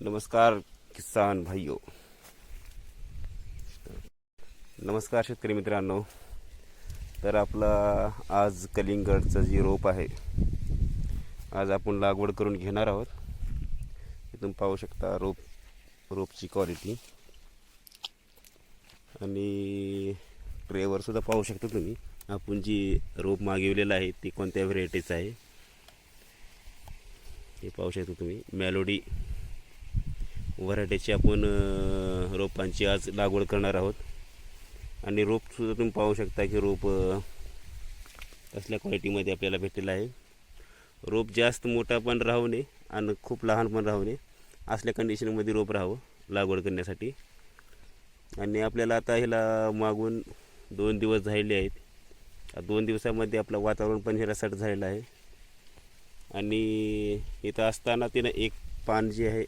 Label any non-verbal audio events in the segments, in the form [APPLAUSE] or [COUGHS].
नमस्कार किसान भाइयों नमस्कार शेतकरी मित्रांनो. तर आपला आज कलिंगडचं जी रोप आहे आज आपण लागवड करून घेणार आहोत. तुम्ही पाहू शकता रोप रोपची क्वालिटी आणि ट्रेवर सुद्धा पाहू शकता तुम्ही. आपण जी रोप मागवलेलं आहे ते कोणत्या व्हरायटीचं आहे हे पाहू शकता तुम्ही. मेलोडी वऱ्हाट्याची आपण रोपांची आज लागवड करणार आहोत. आणि रोपसुद्धा तुम्ही पाहू शकता की रोप असल्या क्वालिटीमध्ये आपल्याला भेटलेलं आहे. रोप जास्त मोठा पण राहू नये आणि खूप लहान पण राहू नये. असल्या कंडिशनमध्ये रोप राहावं लागवड करण्यासाठी. आणि आपल्याला आता ह्याला मागून दोन दिवस झालेले आहेत. दोन दिवसामध्ये आपलं वातावरण पण ह्याला झालेलं आहे. आणि इथं असताना तिनं एक पान जे आहे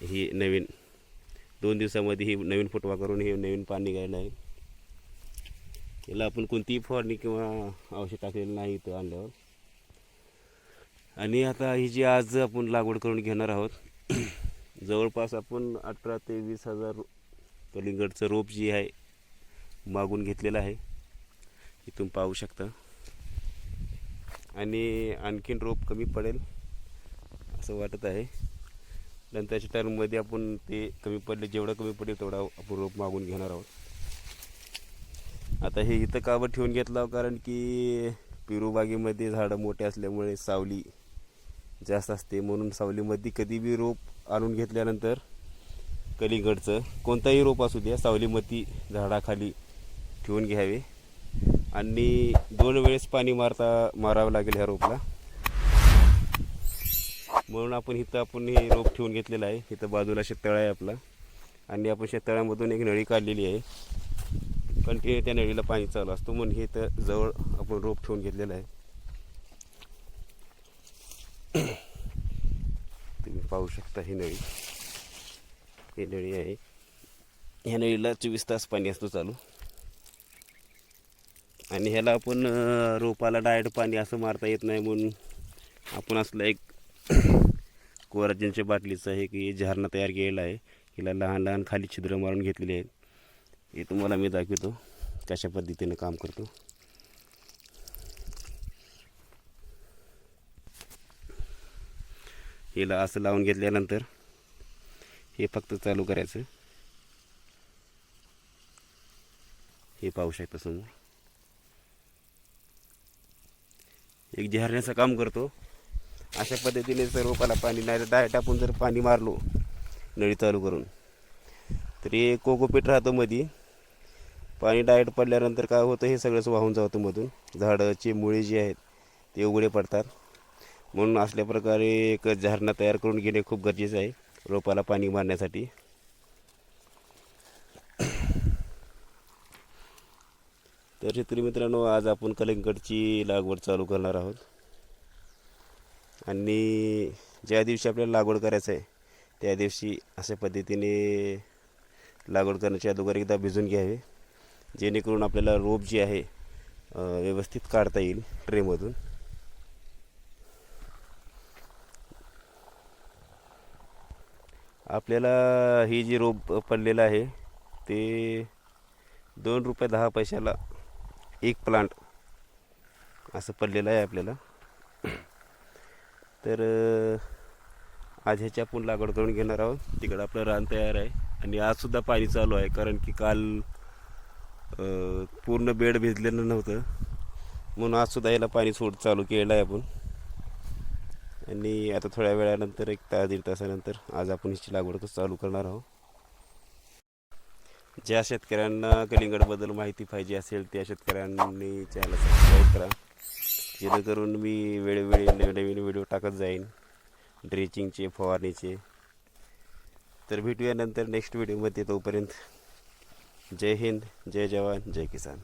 ही नवीन दोन दिवसामध्ये ही नवीन फुटवा करून हे नवीन पान निघायला आहे. याला आपण कोणतीही फवारणी किंवा औषध टाकलेलं नाही इथं आणल्यावर. आणि आता ही जी आज आपण लागवड करून घेणार आहोत जवळपास आपण अठरा ते वीस हजार कलिंगडचं रोप जी आहे मागून घेतलेलं आहे. इथून पाहू शकता. आणि आणखीन रोप कमी पडेल असं वाटत आहे. नंतरच्या टर्ममध्ये आपण ते कमी पडले जेवढं कमी पडेल तेवढा आपण रोप मागून घेणार आहोत. आता हे इथं काबत ठेवून घेतलं कारण की पिरूबागेमध्ये झाडं मोठे असल्यामुळे सावली जास्त असते. म्हणून सावलीमध्ये कधी बी रोप आणून घेतल्यानंतर कलिंगडचं कोणताही रोप असू द्या सावलीमध्ये झाडाखाली ठेवून घ्यावे. आणि दोन वेळेस पाणी मारता मारावं लागेल ह्या रोपला. म्हणून आपण इथं आपण हे रोप ठेवून घेतलेलं आहे. इथं बाजूला शेततळा आहे आपला. आणि आपण शेततळ्यामधून एक नळी काढलेली आहे. कंटिन्यू त्या नळीला पाणी चालू असतो म्हणून हे इथं जवळ आपण रोप ठेवून घेतलेलं आहे. [CLEARS THROAT] तुम्ही पाहू शकता ही नळी. ही नळी आहे. ह्या नळीला चोवीस तास पाणी असतो चालू. आणि ह्याला आपण रोपाला डायरेक्ट पाणी असं मारता येत नाही म्हणून आपण असलं एक [COUGHS] कोराजनच्या बाटलीचं आहे की झारणा तयार केलेला आहे. हिला लहान लहान खाली छिद्र मारून घेतलेली आहेत. हे तुम्हाला मी दाखवतो कशा पद्धतीने काम करतो. हिला असं लावून घेतल्यानंतर हे फक्त चालू करायचं. हे पाहू शकता समोर. एक झरण्याचं काम करतो. अशा पद्धतीने जर रोपाला पाणी नाही तर डायरेक्ट आपण जर पाणी मारलो नळी चालू करून. तर हे कोकोपीट राहतं मध्ये पाणी डायरेक्ट पडल्यानंतर काय होतं हे सगळंच वाहून जातं मधून. झाडाचे मुळे जे आहेत ते उघडे पडतात. म्हणून असल्या प्रकारे एक झरणा तयार करून घेणे खूप गरजेचं आहे रोपाला पाणी मारण्यासाठी. तर शेतकरी मित्रांनो आज आपण कलिंगडची लागवड चालू करणार आहोत. आणि ज्या दिवशी आपल्याला लागवड करायचं आहे त्या दिवशी अशा पद्धतीने लागवड करण्याच्या अगोदर एकदा भिजून घ्यावे जेणेकरून आपल्याला रोप जी आहे व्यवस्थित काढता येईल ट्रेमधून. आपल्याला ही जी रोप पडलेलं आहे ते दोन रुपये दहा पैशाला एक प्लांट असं पडलेलं आहे आपल्याला. तर आज ह्याची आपण लागवड करून घेणार आहोत. तिकडं आपलं रान तयार आहे. आणि आजसुद्धा पाणी चालू आहे कारण की काल पूर्ण बेड भिजलेलं नव्हतं. म्हणून आजसुद्धा याला पाणी सोड चालू केलेलं आहे आपण. आणि आता थोड्या वेळानंतर एक तास दीड तासानंतर आज आपण हिची लागवड चालू करणार आहोत. ज्या शेतकऱ्यांना कलिंगडबद्दल माहिती पाहिजे असेल त्या शेतकऱ्यांनी चॅनल सबस्क्राईब करा. जेणेकरून मी वेळोवेळी नवीन व्हिडिओ टाकत जाईन. ड्रेचिंगचे फवारणीचे. तर भेटूया नंतर नेक्स्ट व्हिडिओमध्ये तोपर्यंत. जय हिंद जय जवान जय किसान.